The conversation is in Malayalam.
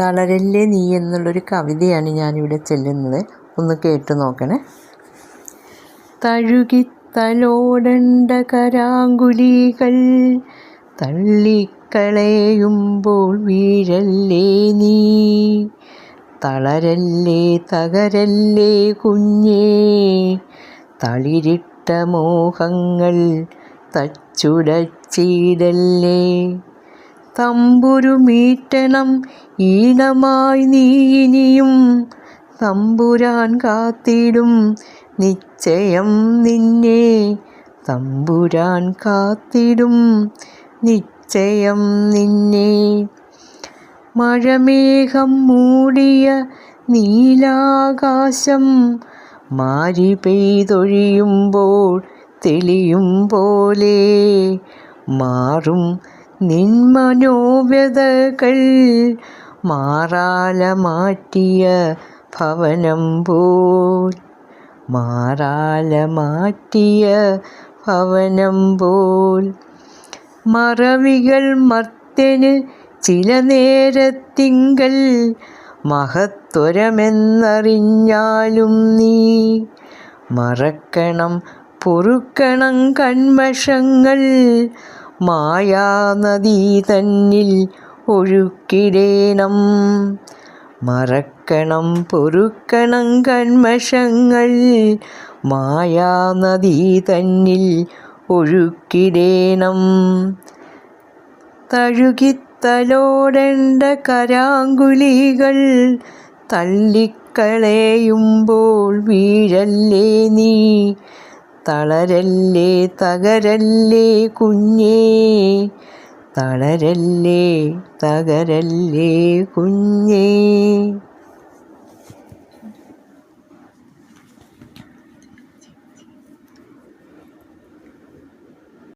തളരല്ലേ നീ എന്നുള്ളൊരു കവിതയാണ് ഞാനിവിടെ ചെല്ലുന്നത്. ഒന്ന് കേട്ടു നോക്കണേ. തഴുകി തലോടണ്ട കരാങ്കുലികൾ തള്ളിക്കളയുമ്പോൾ വീഴല്ലേ നീ? തളരല്ലേ തകരല്ലേ കുഞ്ഞേ? തളിരിട്ട മോഹങ്ങൾ തച്ചുടച്ചിടല്ലേ? തമ്പുരുമീറ്റണം ഈണമായി നീ ഇനിയും തമ്പുരാൻ കാത്തിടും. നിശ്ചയം നിന്നെ തമ്പുരാൻ കാത്തിടും. നിശ്ചയം നിന്നെ മഴമേഘം മൂടിയ നീലാകാശം മാരി പെയ്തൊഴിയുമ്പോൾ തെളിയും പോലെ മാറും നിൻ മനോവ്യതകൾ മാറാല മാറ്റിയ ഭവനം പോൽ. മാറാല മാറ്റിയ ഭവനം പോൽ. മറവികൾ മർത്തന് ചില നേരത്തിങ്കൽ മഹത്വരമെന്നറിഞ്ഞാലും നീ മറക്കണം പൊറുക്കണം കൺമഷങ്ങൾ മായാനദീ തന്നിൽ ഒഴുക്കിടേണം. മറക്കണം പൊറുക്കണം കൺമഷങ്ങൾ മായാനദീ തന്നിൽ ഒഴുക്കിടേണം. തഴുകിത്തലോടേണ്ട കരാങ്കുലികൾ തള്ളിക്കളയുമ്പോൾ വീഴല്ലേ നീ? തളരല്ലേ തകരല്ലേ കുഞ്ഞേ? തളരല്ലേ തകരല്ലേ കുഞ്ഞേ?